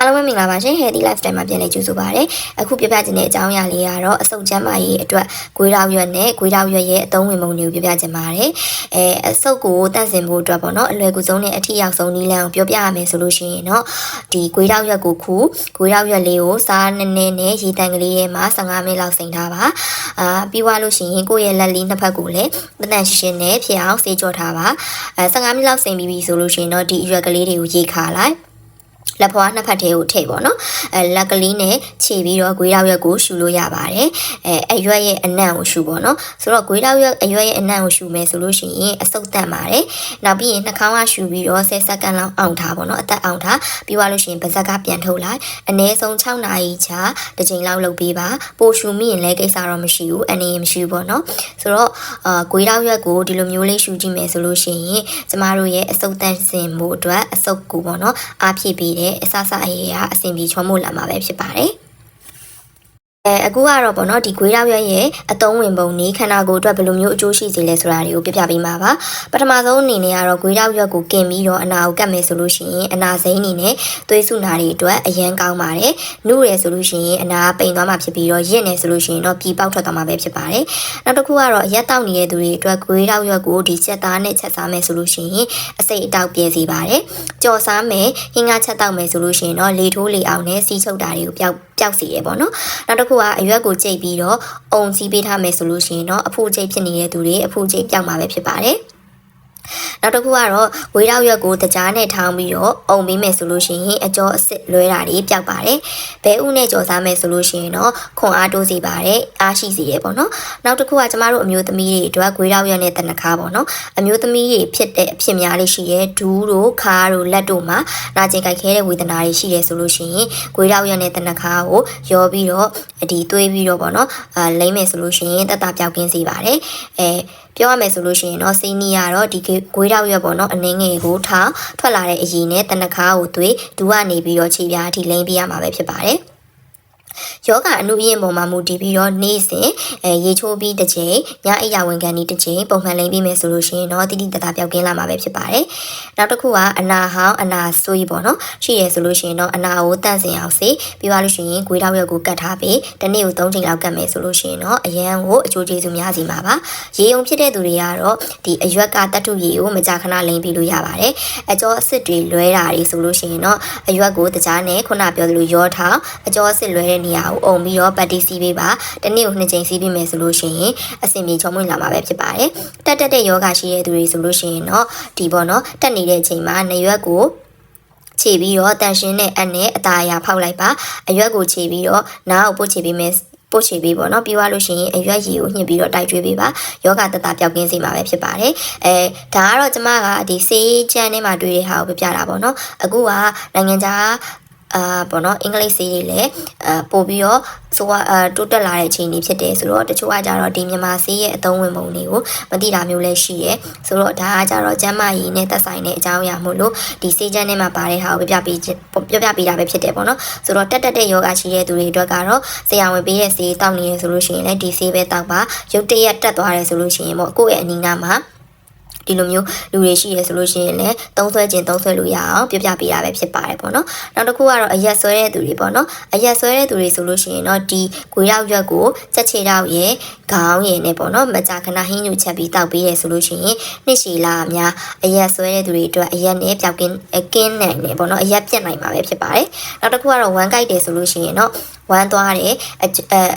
အားလုံးပဲမင်္ဂလာပါရှင် Healthy Lifestyle မှာပြန်လည်ကြိုဆိုပါရစေ။အခုပြပြချင်တဲ့အကြောင်းအရာလေးကတော့အဆုတ်ကျန်းမာရေးအတွက်ဂွေးတောက်ရွက်နဲ့ဂွေးတောက်ရွက်ရဲ့အသုံးဝင်ပုံတွေကိုပြပြချင်ပါတယ်။အဲအဆုတ်ကိုတန့်စင်ဖို့အတွက်ပေါ့နော်အလွယ်ကူဆုံးနဲ့အထီရောက်ဆုံးနည်းလမ်းကိုပြောပြရမယ်ဆိုလို့ရှိရင်တော့ဒီဂွေးတောက်ရွက်ကိုခူဂွေးတောက်ရွက်လေးကိုစားနည်းနည်းနဲ့ရေတန်ကလေးထဲမှာ15မိနစ်လောက်စိမ်ထားပါ။အာပြီးွားလို့ရှိရင်ကိုယ့်ရဲ့လက်လေးနှစ်ဖက်ကိုလည်းတန်တန်ရှင်းရှင်းနဲ့ဖြစ်အောင်ဆေးကြောထားပါ။အဲ15မိနစ်လောက်စိမ်ပြီးပြီဆိုလို့ရှိရင်တော့ဒီအရွက်ကလေးတွေကိုရေခါလိုက်။ လက်ဖွားနှစ်ဖက်ထဲကိုထည့်ပေါ့နော်အဲလက်ကလေးနဲ့ခြေပြီးတော့ဂွေးတောက်ရက်ကိုရှူလို့ရပါတယ်အဲအရွက်ရဲ့အနံ့ကိုရှူပေါ့နော်ဆိုတော့ဂွေးတောက်ရက်အရွက်ရဲ့အနံ့ကိုရှူမယ်ဆိုလို့ရှိရင်အဆုတ်တန့်ပါတယ်နောက်ပြီးရင်နှာခေါင်းကရှူပြီးတော့10စက္ကန့်လောက်အောင်ထားပေါ့နော်အသက်အောင်ထားပြီးသွားလို့ရှိရင်ပါးစပ်ကပြန်ထုတ်လိုက်အနည်းဆုံး6နာရီချာတစ်ချိန်လောက်လုပ်ပေးပါပိုရှူမိရင်လည်းကိစ္စတော့မရှိဘူးအနေရင်မရှိဘူးပေါ့နော်ဆိုတော့အာဂွေးတောက်ရက်ကိုဒီလိုမျိုးလေးရှူကြည့်မယ်ဆိုလို့ရှိရင်ကျမတို့ရဲ့အဆုတ်တန့်စင်မှုအတွက်အဆုတ်ကိုပေါ့နော်အားဖြည့်ပေးတယ်အစစအရေးကအဆင်ပြေချောမွလာမှာပဲဖြစ်ပါတယ် အဲအခုကတော့ပေါ့နော်ဒီဂွေးတောက်ရွက်ရဲ့အသုံးဝင်ပုံနည်းခန္ဓာကိုယ်အတွက်ဘယ်လိုမျိုးအကျိုးရှိစေလဲဆိုတာတွေကိုပြပြပေးမှာပါပထမဆုံးအနေနဲ့ကတော့ဂွေးတောက်ရွက်ကိုกินပြီးတော့အနာကိုကတ်မယ်ဆိုလို့ရှိရင်အနာစိမ်းအနေနဲ့သွေးစုနာတွေအတွက်အရန်ကောင်းပါတယ်နှုရယ်ဆိုလို့ရှိရင်အနာပိန်သွားမှာဖြစ်ပြီးတော့ရင့်နေဆိုလို့ရှိရင်တော့ပြီးပေါက်ထွက်သွားမှာပဲဖြစ်ပါတယ်နောက်တစ်ခုကတော့အရက်တောက်နေတဲ့သူတွေအတွက်ဂွေးတောက်ရွက်ကိုဒီချက်သားနဲ့ချက်စားမယ်ဆိုလို့ရှိရင်အစိတ်အတောက်ပြည့်စေပါတယ်ကြော်စားမယ်ဟင်းကချက်တောက်မယ်ဆိုလို့ရှိရင်တော့လေထိုးလေအောင်နဲ့စီးချုပ်တာတွေကိုပျောက် ပျောက်စေရပေါ့နော်နောက်တစ်ခုကအရွက်ကိုကြိတ်ပြီးတော့အုံစီးပေးထားမယ်ဆိုလို့ရှိရင်တော့အဖူကြိတ်ဖြစ်နေတဲ့သူတွေအဖူကြိတ်ပျောက်မှာပဲဖြစ်ပါတယ် နောက်တစ်ခုကတော့ဝေးရောက်ရွက်ကိုတကြားနဲ့ထောင်းပြီးတော့အုံပေးမယ်ဆိုလို့ရှိရင်အကျော်အစ်စ်လွဲတာတွေပျောက်ပါတယ်။ဘဲဥနဲ့ကြော်စားမယ်ဆိုလို့ရှိရင်တော့ခွန်အားတိုးစေပါတယ်။အားရှိစေရပေါ့နော်။နောက်တစ်ခုကကျမတို့အမျိုးသမီးတွေအတွက်ဝေးရောက်ရွက်နဲ့တနခါပေါ့နော်။အမျိုးသမီးတွေဖြစ်တဲ့အဖြစ်များလေးရှိရဲဒူးတို့ခါးတို့လက်တို့မှာနာကျင်ကြိုက်ခဲတဲ့ဝေဒနာတွေရှိရဲဆိုလို့ရှိရင်ဝေးရောက်ရွက်နဲ့တနခါကိုရောပြီးတော့ဒီသွေးပြီးတော့ပေါ့နော်။အာလိမ့်မယ်ဆိုလို့ရှိရင်တတပြောက်ကင်းစေပါတယ်။အဲ ပြောရမယ်ဆိုလို့ရှိရင်တော့စီနီကတော့ဒီဂွေးတောက်ရွက်ပေါ့နော်အနှင်းငယ်ကိုထောင်းထွက်လာတဲ့အရည်နဲ့တနခါကိုသွေးဒူကနေပြီးတော့ခြေပြားအထိလိမ့်ပြရမှာပဲဖြစ်ပါတယ် ယောဂအနုရင်ပေါ်မှာမူတည်ပြီးတော့နေ့စဉ်အဲရေချိုးပြီးတစ်ချိန်ညအိယာဝင်ကန်ဒီတစ်ချိန်ပုံမှန်လိမ့်ပြီးမယ်ဆိုလို့ရှိရင်တော့တိတိတသားပြောက်ကင်းလာမှာပဲဖြစ်ပါတယ်။နောက်တစ်ခုကအနာဟောင်းအနာဆွေးပေါ့နော်ရှိရဆိုလို့ရှိရင်တော့အနာကိုတန့်စင်အောင်စေပြီးသွားလို့ရှိရင်ဂွေးတောက်ရက်ကိုကတ်ထားပြီးတစ်နေ့ကို3ချိန်လောက်ကတ်မယ်ဆိုလို့ရှိရင်တော့အရန်ကိုအကျိုးကျေးဇူးများစီမှာပါ။ရေုံဖြစ်တဲ့သူတွေကတော့ဒီအရွက်ကတတ်ထုရေကိုမကြာခဏလိမ့်ပြီးလို့ရပါတယ်။အကျော်အစ်စ်တွေလွဲတာတွေဆိုလို့ရှိရင်တော့အရွက်ကိုတကြားနဲ့ခုနပြောသလိုရောထောင်းအကျော်အစ်စ်လွဲတဲ့နေရာကိုအုံပြီးတော့ပတ်တီစီးပေးပါတနေ့ကိုနှစ်ချိန်စီးပြီးမယ်ဆိုလို့ရှိရင်အဆင်ပြေချုံမွေးလာမှာပဲဖြစ်ပါတယ်တက်တက်တဲ့ယောဂရှိတဲ့သူတွေဆိုလို့ရှိရင်တော့ဒီပေါ့နော်တက်နေတဲ့အချိန်မှာနေရွက်ကိုခြေပြီးတော့တန်ရှင်းတဲ့အနဲ့အตาအရာဖောက်လိုက်ပါအရွက်ကိုခြေပြီးတော့နားကိုပုတ်ခြေပြီးမယ်ပို့ချေပေးပေါ့နော်ပြီးသွားလို့ရှိရင်အရွက်ရည်ကိုညှစ်ပြီးတော့တိုက်ကျွေးပေးပါယောဂတတပျောက်ကင်းစေမှာပဲဖြစ်ပါတယ်အဲဒါကတော့ကျမကဒီစေးချမ်းထဲမှာတွေ့တဲ့ဟာကိုပြပြတာပေါ့နော်အခုကနိုင်ငံခြား အာပေါ့နော်အင်္ဂလိပ်ဆေးတွေလည်းအာပို့ပြီးတော့ဆိုတော့အာတိုးတက်လာတဲ့အချိန်ကြီးဖြစ်တယ်ဆိုတော့တချို့ကကြတော့ဒီမြန်မာဆေးရဲ့အသုံးဝင်ပုံတွေကိုမသိတာမျိုးလည်းရှိရဲဆိုတော့ဒါကကြတော့ကျန်းမာရေးနဲ့သက်ဆိုင်တဲ့အကြောင်းအရာမို့လို့ဒီဆေးချမ်းထဲမှာပါတဲ့ဟာကိုပြပြပေးပြပြပေးတာပဲဖြစ်တယ်ပေါ့နော်ဆိုတော့တက်တက်တဲ့ယောဂရှိတဲ့သူတွေအတွက်ကတော့ဆရာဝန်ပေးတဲ့ဆေးတောက်နေရဆိုလို့ရှိရင်လည်းဒီဆေးပဲတောက်ပါရုတ်တရက်တက်သွားတယ်ဆိုလို့ရှိရင်ပေါ့ကိုယ့်ရဲ့အနီးနားမှာ ဒီလိုမျိုးလူတွေရှိရဆိုလို့ရှိရင်လည်းသုံးဆွဲခြင်းသုံးဆွဲလို့ရအောင်ပြပြပေးတာပဲဖြစ်ပါတယ်ပေါ့နော်နောက်တစ်ခုကတော့အရက်ဆွဲတဲ့သူတွေပေါ့နော်အရက်ဆွဲတဲ့သူတွေဆိုလို့ရှိရင်တော့ဒီဂွေရောက်ရွက်ကိုစက်ချေတော့ရဲ့ခေါင်းရည်နဲ့ပေါ့နော်မကြာခဏဟင်းညူချက်ပြီးတောက်ပေးရဆိုလို့ရှိရင်နှစ်ရှည်လာအများအရက်ဆွဲတဲ့သူတွေအတွက်အရက်နဲ့ပျောက်ကင်းကင်းနိုင်တယ်ပေါ့နော်အရက်ပြတ်နိုင်မှာပဲဖြစ်ပါတယ်နောက်တစ်ခုကတော့ဝမ်းကိုက်တယ်ဆိုလို့ရှိရင်တော့ ဝမ်းသွားတယ်အ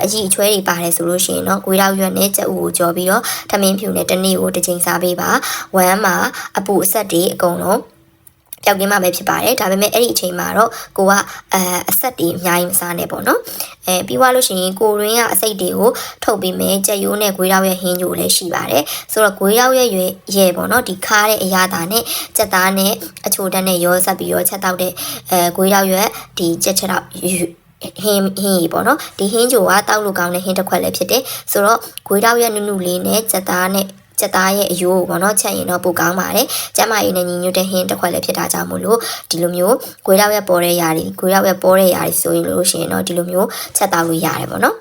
အကြီးအချွဲတွေပါတယ်ဆိုလို့ရှိရင်တော့ဂွေရောက်ရွက်နဲ့ကြက်ဥကိုကြော်ပြီးတော့ထမင်းဖြူနဲ့တနေ့ကိုတစ်ချိန်စားပေးပါဝမ်းမှာအပူအဆက်တွေအကုန်လုံးပျောက်ကင်းမှာပဲဖြစ်ပါတယ်ဒါပေမဲ့အဲ့ဒီအချိန်မှာတော့ကိုကအအဆက်တွေအများကြီးမစားနဲ့ပေါ့နော်အဲပြီးသွားလို့ရှိရင်ကိုရင်းကအစိတ်တွေကိုထုတ်ပြီးမယ်ကြက်ရိုးနဲ့ဂွေးရောက်ရဲ့ဟင်းကြိုလည်းရှိပါတယ်ဆိုတော့ဂွေးရောက်ရဲ့ရွယ်ရဲပေါ့နော်ဒီခါတဲ့အရာသားနဲ့ကြက်သားနဲ့အချိုတန်းနဲ့ရောဆက်ပြီးတော့ချက်တောက်တဲ့အဲဂွေးရောက်ရဲ့ဒီကြက်ချက်တော့ ဟင်းဟင်းရီပေါ့နော်ဒီဟင်းကြိုကတောက်လို့ကောင်းတဲ့ဟင်းတစ်ခွက်လည်းဖြစ်တယ်ဆိုတော့ဂွေးတောက်ရဲ့နုနုလေးနဲ့ကြက်သားနဲ့စက်သားရဲ့အယိုးကိုပေါ့နော်ချက်ရင်တော့ပိုကောင်းပါတယ်။ကျမရည်နဲ့ညီညွတ်တဲ့ဟင်းတစ်ခွက်လည်းဖြစ်တာကြောင့်မို့လို့ဒီလိုမျိုးဂွေရောက်ရဲ့ပေါ်တဲ့ຢာတွေဂွေရောက်ရဲ့ပေါ်တဲ့ຢာတွေဆိုရင်လို့ရှိရင်တော့ဒီလိုမျိုးချက်တောက်လို့ရတယ်ပေါ့နော်။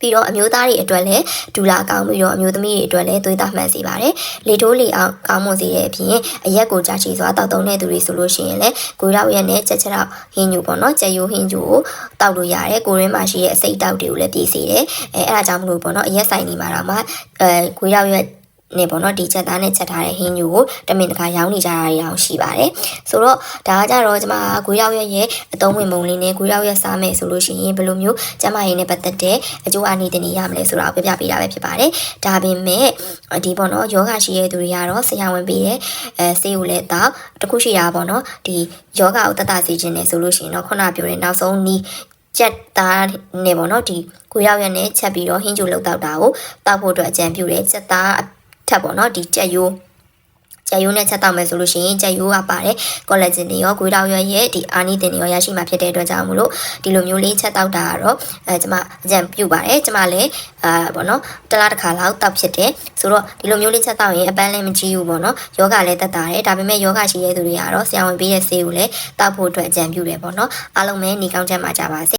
ပြီးတော့အမျိုးသားတွေအတွက်လည်းဒူလာကောင်းပြီးတော့အမျိုးသမီးတွေအတွက်လည်းသွေးသားမှန်စေပါတယ်။လေတိုးလေအောင်ကောင်းမွန်စေတဲ့အပြင်အရက်ကိုကြာချီစွာတောက်သုံးတဲ့သူတွေဆိုလို့ရှိရင်လည်းကိုရောက်ရက်နဲ့ချက်ချက်တော့ဟင်းညူပေါ့နော်။ကြက်ရိုးဟင်းညူကိုတောက်လို့ရတယ်။ကိုရင်းမှာရှိတဲ့အစိတ်တောက်တွေကိုလည်းပြည့်စေတယ်။အဲအဲ့ဒါကြောင့်မလို့ပေါ့နော်အရက်ဆိုင်နေမှာတော့မှအဲကိုရောက်ရက် နေပေါ့နော်ဒီချက်သားနဲ့ချက်ထားတဲ့ဟင်းညူကိုတမင်တခါရောင်းနေကြတာတွေအောင်ရှိပါတယ်ဆိုတော့ဒါကကြတော့ကျွန်မကိုရောက်ရက်ရဲ့အသုံးဝင်ပုံလေးနဲ့ကိုရောက်ရက်စားမယ်ဆိုလို့ရှိရင်ဘယ်လိုမျိုးကျမရင်းနဲ့ပတ်သက်တဲ့အကျိုးအနည်းတနည်းရမလဲဆိုတာကိုပြပြပေးတာပဲဖြစ်ပါတယ်ဒါပေမဲ့ဒီပေါ့နော်ယောဂရှိတဲ့သူတွေကတော့ဆရာဝန်ပေးတဲ့အဲဆေးကိုလည်းတောက်တခုရှိတာပေါ့နော်ဒီယောဂကိုတတ်တာစေခြင်းနဲ့ဆိုလို့ရှိရင်တော့ခုနပြောတဲ့နောက်ဆုံးနီးကြက်သားနေပေါ့နော်ဒီကိုရောက်ရက်နဲ့ချက်ပြီးတော့ဟင်းကျူလောက်တောက်တာကိုတောက်ဖို့အတွက်အကြံပြုတယ်ကြက်သား ထပ်ပေါ့နော်ဒီကြက်ရိုးကြက်ရိုးနဲ့ချက်တောက်မယ်ဆိုလို့ရှိရင်ကြက်ရိုးကပါတယ်ကောလာဂျင်တွေရောဂွေးတောက်ရွက်ရဲ့ဒီအာနီတင်တွေရောရရှိမှာဖြစ်တဲ့အတွက်ကြောင့်မို့လို့ဒီလိုမျိုးလေးချက်တောက်တာကတော့အဲကျွန်မအကြံပြုပါတယ်ကျွန်မလည်းအာပေါ့နော်တစ်လားတစ်ခါလောက်တောက်ဖြစ်တယ်ဆိုတော့ဒီလိုမျိုးလေးချက်တောက်ရင်အပန်းလည်းမကြီးဘူးပေါ့နော်ယောဂလည်းတက်တာတယ်ဒါပေမဲ့ယောဂရှိတဲ့သူတွေကတော့ဆရာဝန်ပေးတဲ့ဆေးကိုလည်းတောက်ဖို့အတွက်အကြံပြုတယ်ပေါ့နော်အားလုံးပဲနေကောင်းချမ်းပါကြပါစေ